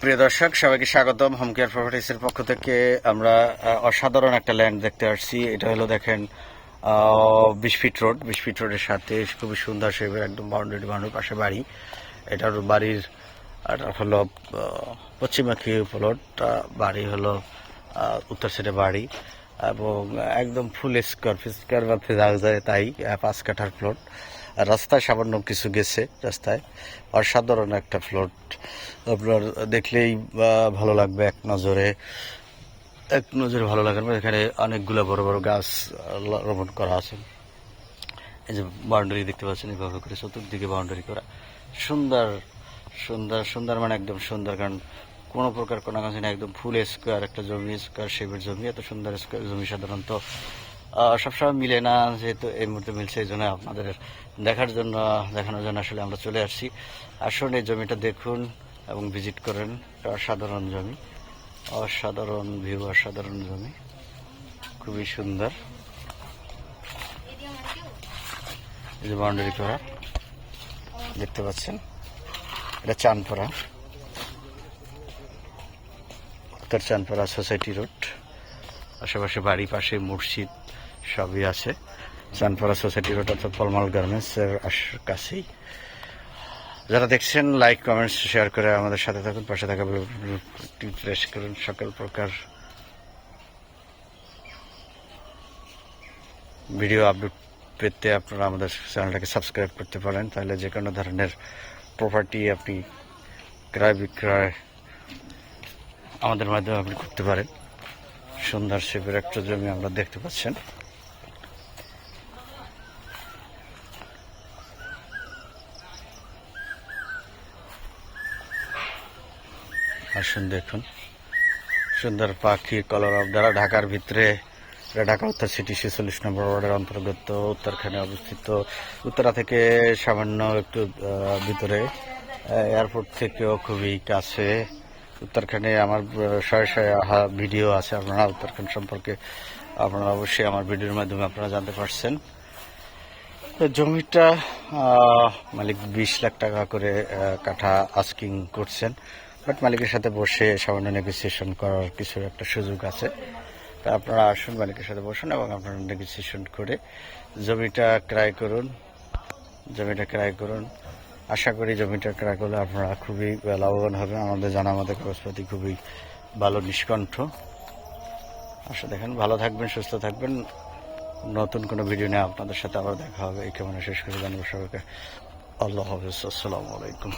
প্রিয় দর্শক সবাইকে স্বাগতম। হোম কেয়ার প্রপার্টিসের পক্ষ থেকে আমরা অসাধারণ একটা ল্যান্ড দেখতে আসছি। এটা হলো দেখেন বিশ ফিট রোড বিশ ফিট রোডের সাথে খুবই সুন্দর শেপের একদম বাউন্ডারি বাউন্ডারির পাশে বাড়ি। এটার বাড়ির হলো আহ, পশ্চিমমুখী প্লট বাড়ি হলো উত্তর সাইডে বাড়ি। এবং একদম ফুল স্কোয়ার স্কোয়ার মধ্যে যাওয়া যায় তাই পাঁচ কাঠার প্লট রাস্তায় সামান্য কিছু গেছে রাস্তায়। অসাধারণ একটা ফ্লোট আপনার দেখলেই ভালো লাগবে এক নজরে। এক নজরে ভালো লাগবে এখানে অনেকগুলো বড় বড় গাছ রোপণ করা আছে। এই যে বাউন্ডারি দেখতে পাচ্ছেন এইভাবে করে চতুর্দিকে বাউন্ডারি করা। সুন্দর সুন্দর সুন্দর মানে একদম সুন্দর, কারণ কোনো প্রকার কোনো নেই একদম ফুল স্কোয়ার একটা জমি স্কোয়ার শেপের জমি, এত সুন্দর স্কোয়ার জমি সাধারণত। সবসময় মিলে না, যেহেতু এই মুহূর্তে মিলছে, এই জন্য আপনাদের দেখার জন্য, দেখানোর জন্য আসলে আমরা চলে আসছি। আসুন এই জমিটা দেখুন এবং ভিজিট করেন। এটা অসাধারণ জমি, অসাধারণ ভিউ, অসাধারণ জমি। খুবই সুন্দর। এই যে বাউন্ডারি করা, দেখতে পাচ্ছেন? এটা চানপাড়া। উত্তর চানপাড়া সোসাইটি রোড। আশেপাশে বাড়ি, পাশে মসজিদ, সবই আছে। চানপাড়া সোসাইটি রোড অর্থাৎ পলমাল গার্মেন্টস এর কাছেই। যারা দেখছেন লাইক কমেন্টস শেয়ার করে আমাদের সাথে থাকুন, পাশে থাকা প্রেস করুন, সকল প্রকার ভিডিও আপলোড পেতে আপনারা আমাদের চ্যানেলটাকে সাবস্ক্রাইব করতে পারেন। তাহলে যে কোনো ধরনের প্রপার্টি আপনি ক্রয় বিক্রয় আমাদের মাধ্যমে আপনি করতে পারেন। সুন্দর শিবের একটা জমি আমরা দেখতে পাচ্ছেন। আসুন দেখুন। সুন্দর পাখি কলরব দ্বারা ঢাকার ভিতরে ঢাকা উত্তর সিটি ছেচল্লিশ নম্বর ওয়ার্ডের অন্তর্গত, উত্তরখানে অবস্থিত। উত্তরা থেকে সামান্য একটু ভিতরে এয়ারপোর্ট থেকেও খুবই কাছে। উত্তরখানে আমার শয়ে শয়ে ভিডিও আছে আপনারা উত্তরখান সম্পর্কে আপনারা অবশ্যই আমার ভিডিওর মাধ্যমে আপনারা জানতে পারছেন। জমিটা মালিক বিশ লাখ টাকা করে কাঠা আস্কিং করছেন। বাট মালিকের সাথে বসে সামান্য নেগোসিয়েশন করার কিছু একটা সুযোগ আছে। তা আপনারা আসুন মালিকের সাথে বসুন এবং আপনারা নেগোসিয়েশন করে জমিটা ক্রয় করুন। জমিটা ক্রয় করুন। আশা করি জমিটা ক্রয় করলে আপনারা খুবই লাভবান হবে আমাদের জানা আমাদের কাগজপাতি খুবই ভালো, নিষ্কণ্ঠ। আশা দেখেন, ভালো থাকবেন, সুস্থ থাকবেন। নতুন কোনো ভিডিও নিয়ে আপনাদের সাথে আবার দেখা হবে। এই কেমন শেষ করে জানব সবাইকে। আল্লাহ হাফিজ। আসসালামু আলাইকুম।